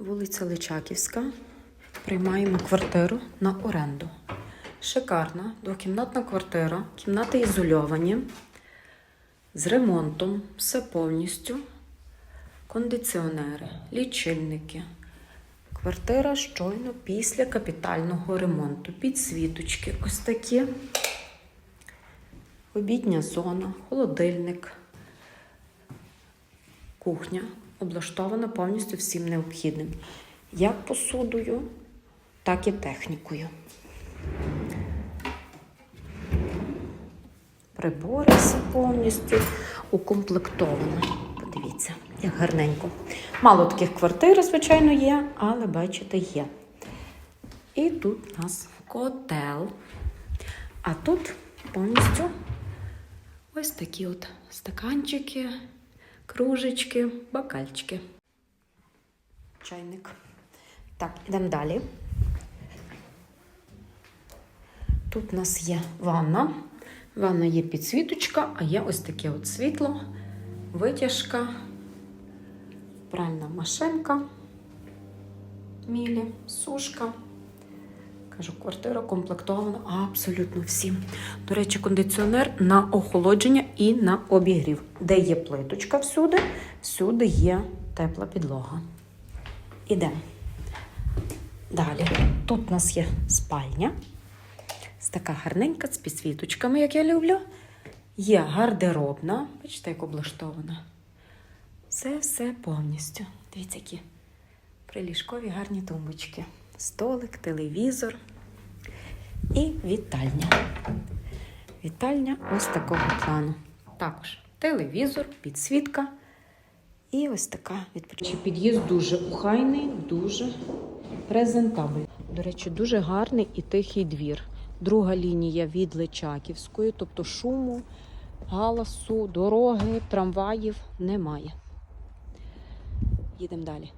Вулиця Личаківська. Приймаємо квартиру на оренду. Шикарна двокімнатна квартира, кімнати ізольовані, з ремонтом, все повністю. Кондиціонери, лічильники. Квартира щойно після капітального ремонту. Підсвіточки ось такі. Обідня зона, холодильник, кухня облаштована повністю всім необхідним. Як посудою, так і технікою. Прибори все повністю укомплектовано. Подивіться, як гарненько. Мало таких квартир, звичайно, є, але бачите, є. І тут у нас котел. А тут повністю ось такі от стаканчики, кружечки, бокальчики. Чайник. Так, ідемо далі. Тут у нас є ванна. Ванна є підсвіточка, а є ось таке от світло, витяжка, пральна машинка, мілі, сушка. Кажу, квартира комплектована абсолютно всім. До речі, кондиціонер на охолодження і на обігрів. Де є плиточка всюди, всюди є тепла підлога. Ідемо. Далі. Тут у нас є спальня. Ось така гарненька з підсвіточками, як я люблю. Є гардеробна. Бачите, як облаштована. Все, все повністю. Дивіться, які приліжкові гарні тумбочки. Столик, телевізор і вітальня. Вітальня ось такого плану. Також телевізор, підсвітка і ось така відпочинка. Під'їзд дуже ухайний, дуже презентабельний. До речі, дуже гарний і тихий двір. Друга лінія від Личаківської, тобто шуму, галасу, дороги, трамваїв немає. Їдемо далі.